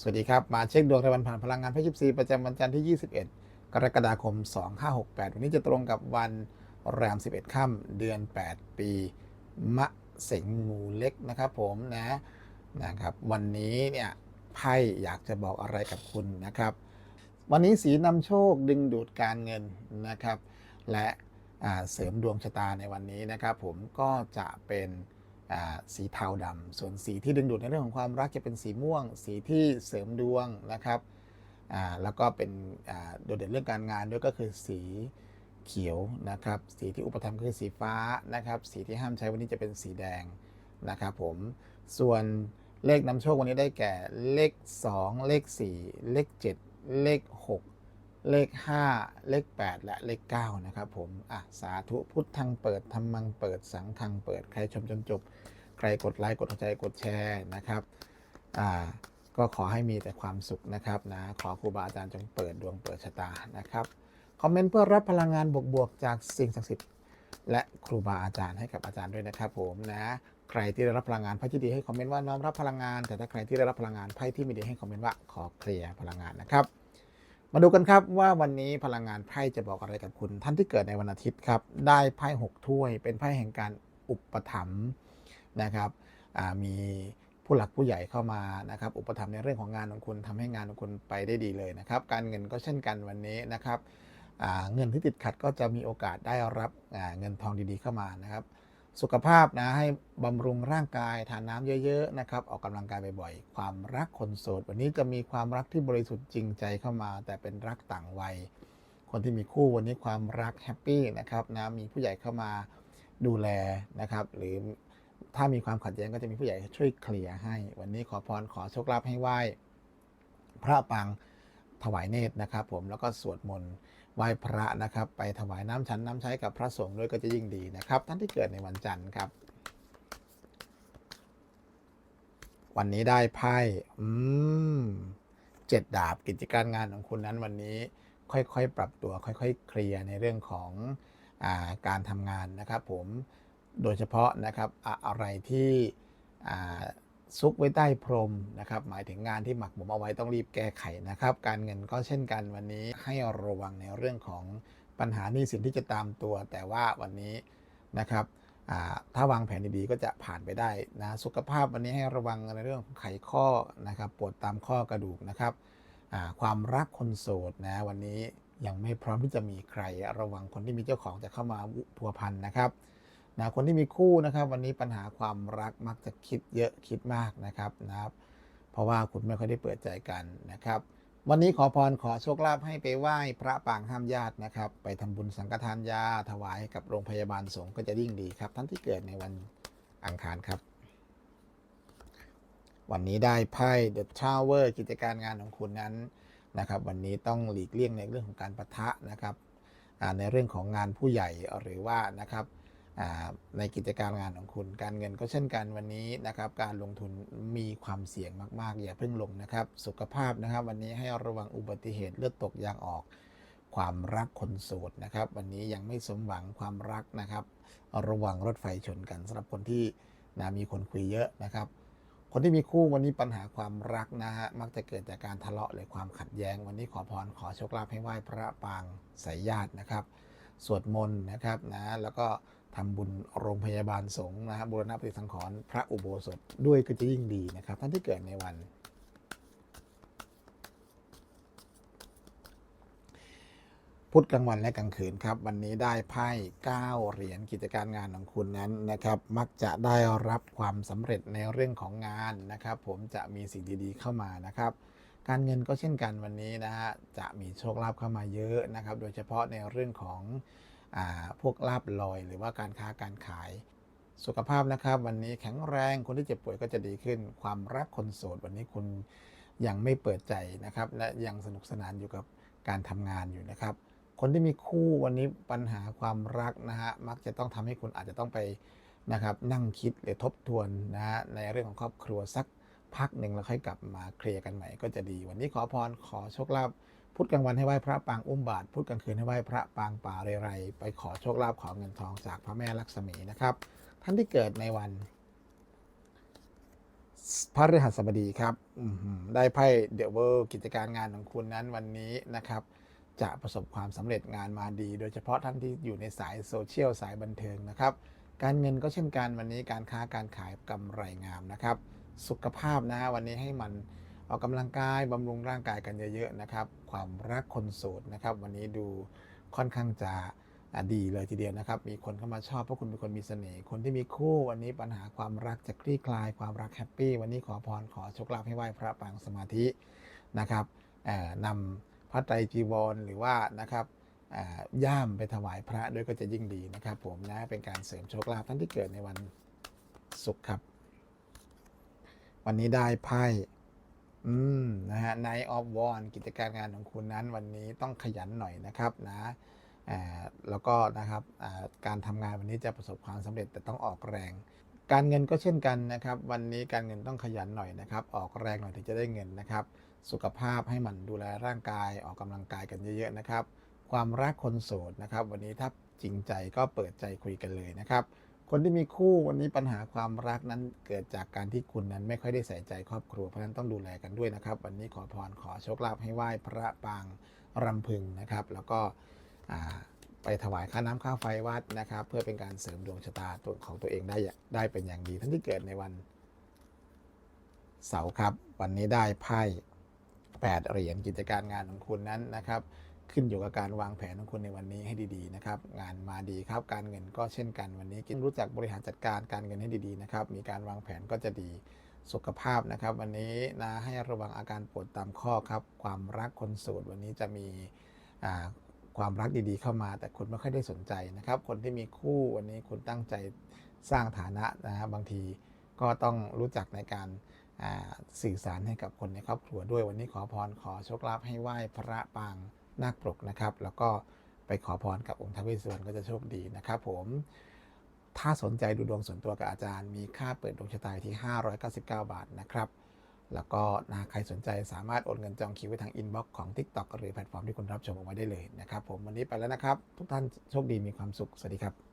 สวัสดีครับ มาเช็คดวงรายวันผ่านพลังงานพระยิปซีประจำวันจันทร์ที่ 21 กรกฎาคม 2568 วันนี้จะตรงกับวันแรม 11 ค่ำเดือน 8 ปี มะเสงงูเล็กนะครับผมนะนะครับวันนี้เนี่ยไพ่อยากจะบอกอะไรกับคุณนะครับ วันนี้สีนำโชคดึงดูดการเงินนะครับ และเสริมดวงชะตาในวันนี้นะครับ ผมก็จะเป็น สีเทาดำส่วนสีที่ดึงดูดในเรื่องของความรักจะเป็นสีม่วง สีที่เสริมดวงนะครับแล้วก็เป็นโดดเด่นเรื่องการงานด้วยก็คือสีเขียวนะครับ สีที่อุปธรรมคือสีฟ้านะครับ สีที่ห้ามใช้วันนี้จะเป็นสีแดงนะครับผม ส่วนเลขนำโชควันนี้ได้แก่เลข 2 เลข 4 เลข 7 เลข 6 เลข 5 เลข 8 และเลข 9 นะครับผม อะ สาธุพุทธังเปิดธรรมังเปิดสังฆังเปิดใครชมจนจบ ใครกดไลค์กดใจกดแชร์นะครับ อ่า ก็ขอให้มีแต่ความสุขนะครับนะ ขอครูบาอาจารย์จงเปิดดวงเปิดชะตานะครับ คอมเมนต์เพื่อรับพลังงานบวกๆจากสิ่งศักดิ์สิทธิ์และครูบาอาจารย์ให้กับอาจารย์ด้วยนะครับผมนะ ใครที่ได้รับพลังงานไพ่ที่ดีให้คอมเมนต์ว่าน้อมรับพลังงาน แต่ถ้าใครที่ได้รับพลังงานไพ่ที่ไม่ดีให้คอมเมนต์ว่าขอเคลียร์พลังงานนะครับ มาดูกันครับว่าวันนี้พลังงานไพ่จะบอกอะไรกับคุณ ท่านที่เกิดในวันอาทิตย์ครับ ได้ไพ่หกถ้วย เป็นไพ่แห่งการอุปถัมภ์นะครับมีผู้หลักผู้ใหญ่เข้ามานะครับ อุปถัมภ์ในเรื่องของงานของคุณทำให้งานของคุณไปได้ดีเลยนะครับ การเงินก็เช่นกันวันนี้นะครับเงินที่ติดขัดก็จะมีโอกาสได้รับเงินทองดีๆเข้ามานะครับ สุขภาพนะให้บำรุงร่างกายทานน้ำเยอะๆนะครับ ออกกำลังกายบ่อยๆ ความรักคนโสด วันนี้จะมีความรักที่บริสุทธิ์จริงใจเข้ามา แต่เป็นรักต่างวัย คนที่มีคู่วันนี้ความรักแฮปปี้นะครับนะมีผู้ใหญ่เข้ามาดูแลนะครับ หรือถ้ามีความขัดแย้งก็จะมีผู้ใหญ่ช่วยเคลียร์ให้ วันนี้ขอพรขอโชคลาภให้ไหว้ พระปางถวายเนตรนะครับ ผมแล้วก็สวดมนต์ ไหว้พระนะครับ ไปถวายน้ำฉันน้ำใช้กับพระสงฆ์ด้วยก็จะยิ่งดีนะครับ ท่านที่เกิดในวันจันทร์ครับ วันนี้ได้ไพ่อืมเจ็ดดาบกิจการงานของคุณนั้นวันนี้ค่อยๆ ปรับตัวค่อยๆ เคลียร์ในเรื่องของอาการทำงานนะครับ ผมโดยเฉพาะนะครับอะอะไรที่อ่า ซุกไว้ใต้พรมนะครับ หมายถึงงานที่หมักหมมเอาไว้ต้องรีบแก้ไขนะครับ การเงินก็เช่นกันวันนี้ให้ระวังในเรื่องของปัญหาหนี้สินที่จะตามตัว แต่ว่าวันนี้นะครับถ้าวางแผนดีๆก็จะผ่านไปได้นะสุขภาพวันนี้ให้ระวังในเรื่องของไขข้อนะครับปวดตามข้อกระดูกนะครับความรักคนโสดนะวันนี้ยังไม่พร้อมที่จะมีใครระวังคนที่มีเจ้าของจะเข้ามาพัวพันนะครับ นะคนที่มีคู่นะครับ วันนี้ปัญหาความรักมักจะคิดเยอะคิดมากนะครับนะครับ เพราะว่าคุณไม่ค่อยได้เปิดใจกันนะครับ วันนี้ขอพรขอโชคลาภให้ไปไหว้พระปางห้ามญาตินะครับ ไปทำบุญสังฆทานยาถวายกับโรงพยาบาลสงฆ์ก็จะยิ่งดีครับ ท่านที่เกิดในวันอังคารครับ วันนี้ได้ไพ่ The Tower กิจการงานของคุณนั้นนะครับ วันนี้ต้องหลีกเลี่ยงในเรื่องของการประทะนะครับในเรื่องของงานผู้ใหญ่หรือว่านะครับ ในกิจการงานของคุณ การเงินก็เช่นกันวันนี้นะครับ การลงทุนมีความเสี่ยงมากๆ อย่าเพิ่งลงนะครับ สุขภาพนะครับ วันนี้ให้ระวังอุบัติเหตุเลือดตกยางออก ความรักคนโสดนะครับ วันนี้ยังไม่สมหวังความรักนะครับ ระวังรถไฟชนกันสำหรับคนที่นะมีคนคุยเยอะนะครับ คนที่มีคู่วันนี้ปัญหาความรักนะฮะมักจะเกิดจากการทะเลาะหรือความขัดแย้ง วันนี้ขอพรขอโชคลาภให้ไหว้พระปางสายญาตินะครับ สวดมนต์นะครับนะแล้วก็ ทำบุญโรงพยาบาลสงฆ์นะฮะบูรณะปฏิสังขรณ์พระอุโบสถด้วยก็จะยิ่งดีนะครับ ท่านที่เกิดในวัน พุธกลางวันและกลางคืนครับ วันนี้ได้ไพ่9เหรียญกิจการงานของคุณนั้นนะครับ มักจะได้รับความสำเร็จในเรื่องของงานนะครับ ผมจะมีสิ่งดีๆเข้ามานะครับการเงินก็เช่นกันวันนี้นะฮะจะมีโชคลาภเข้ามาเยอะนะครับ โดยเฉพาะในเรื่องของ พวกลาบลอย หรือว่าการค้าการขาย สุขภาพนะครับ วันนี้แข็งแรงคนที่เจ็บป่วยก็จะดีขึ้น ความรักคนโสดวันนี้คุณยังไม่เปิดใจนะครับ และยังสนุกสนานอยู่กับการทำงานอยู่นะครับ คนที่มีคู่วันนี้ปัญหาความรักนะฮะมักจะต้องทำให้คุณอาจจะต้องไปนะครับนั่งคิดหรือทบทวนนะฮะในเรื่องของครอบครัวสักพักหนึ่งแล้วค่อยกลับมาเคลียร์กันใหม่ก็จะดี วันนี้ขอพรขอโชคลาภ พุธกลางวันให้ไหว้พระปางอุ้มบาทพุธกลางคืนให้ไหว้พระปางป่าเรไร ไปขอโชคลาภขอเงินทองจากพระแม่ลักษมีนะครับ ท่านที่เกิดในวันพระฤหัสบดีครับได้ไพ่เดอะเวิลกิจการงานของคุณนั้นวันนี้นะครับ จะประสบความสำเร็จงานมาดี โดยเฉพาะท่านที่อยู่ในสายโซเชียลสายบันเทิงนะครับ การเงินก็เช่นกันวันนี้การค้าการขายกำไรงามนะครับ สุขภาพนะวันนี้ให้มัน ออกกำลังกายบำรุงร่างกายกันเยอะๆนะครับ ความรักคนโสดนะครับ วันนี้ดูค่อนข้างจะดีเลยทีเดียวนะครับ มีคนเข้ามาชอบเพราะคุณเป็นคนมีเสน่ห์ คนที่มีคู่วันนี้ปัญหาความรักจะคลี่คลาย ความรักแฮปปี้ วันนี้ขอพรขอโชคลาภให้ไหว้พระปางสมาธินะครับนำพระไตรจีวรหรือว่านะครับย่ามไปถวายพระด้วยก็จะยิ่งดีนะครับ ผมนะเป็นการเสริมโชคลาภท่านที่เกิดในวันศุกร์ครับ วันนี้ได้ไพ่ อืมนะฮะ Night of w a n กิจการงานของคุณนั้นวันนี้ต้องขยันหน่อยนะครับนะแล้วก็นะครับการทำงานวันนี้จะประสบความสำเร็จแต่ต้องออกแรง การเงินก็เช่นกันนะครับ วันนี้การเงินต้องขยันหน่อยนะครับ ออกแรงหน่อยถึงจะได้เงินนะครับ สุขภาพให้มันดูแลร่างกายออกกำลังกายกันเยอะๆนะครับ ความรักคนโสดนะครับ วันนี้ถ้าจริงใจก็เปิดใจคุยกันเลยนะครับ คนที่มีคู่วันนี้ปัญหาความรักนั้นเกิดจากการที่คุณนั้นไม่ค่อยได้ใส่ใจครอบครัวเพราะนั้นต้องดูแลกันด้วยนะครับ วันนี้ขอพรขอโชคลาภให้ไหว้พระปางรำพึงนะครับ แล้วก็ไปถวายค่าน้ำค่าไฟวัดนะครับ เพื่อเป็นการเสริมดวงชะตาตัวของตัวเองได้ได้เป็นอย่างดีท่านที่เกิดในวันเสาร์ครับ วันนี้ได้ไพ่แปดเหรียญกิจการงานของคุณนั้นนะครับ ขึ้นอยู่กับการวางแผนของคุณในวันนี้ให้ดีๆนะครับงานมาดีครับ การเงินก็เช่นกันวันนี้กินรู้จักบริหารจัดการการเงินให้ดีๆนะครับมีการวางแผนก็จะดีสุขภาพนะครับ วันนี้นะให้ระวังอาการปวดตามข้อครับความรักคนโสดวันนี้จะมีความรักดีๆเข้ามา แต่คุณไม่ค่อยได้สนใจนะครับ คนที่มีคู่วันนี้คุณตั้งใจสร้างฐานะนะฮะบางทีก็ต้องรู้จักในการสื่อสารให้กับคนในครอบครัวด้วยวันนี้ขอพรขอโชคลาภให้ไหว้พระปาง นาคปลกนะครับ แล้วก็ไปขอพรกับองค์ท้าวเวสสวรรณก็จะโชคดีนะครับ ผมถ้าสนใจดูดวงส่วนตัวกับอาจารย์ มีค่าเปิดดวงชะตาอยู่ที่ 599 บาทนะครับ แล้วก็นะใครสนใจสามารถโอนเงินจองคิวไว้ทางอินบ็อกซ์ของ TikTok หรือแพลตฟอร์มที่คุณรับชมเอาไว้ได้เลยนะครับ ผมวันนี้ไปแล้วนะครับ ทุกท่านโชคดีมีความสุข สวัสดีครับ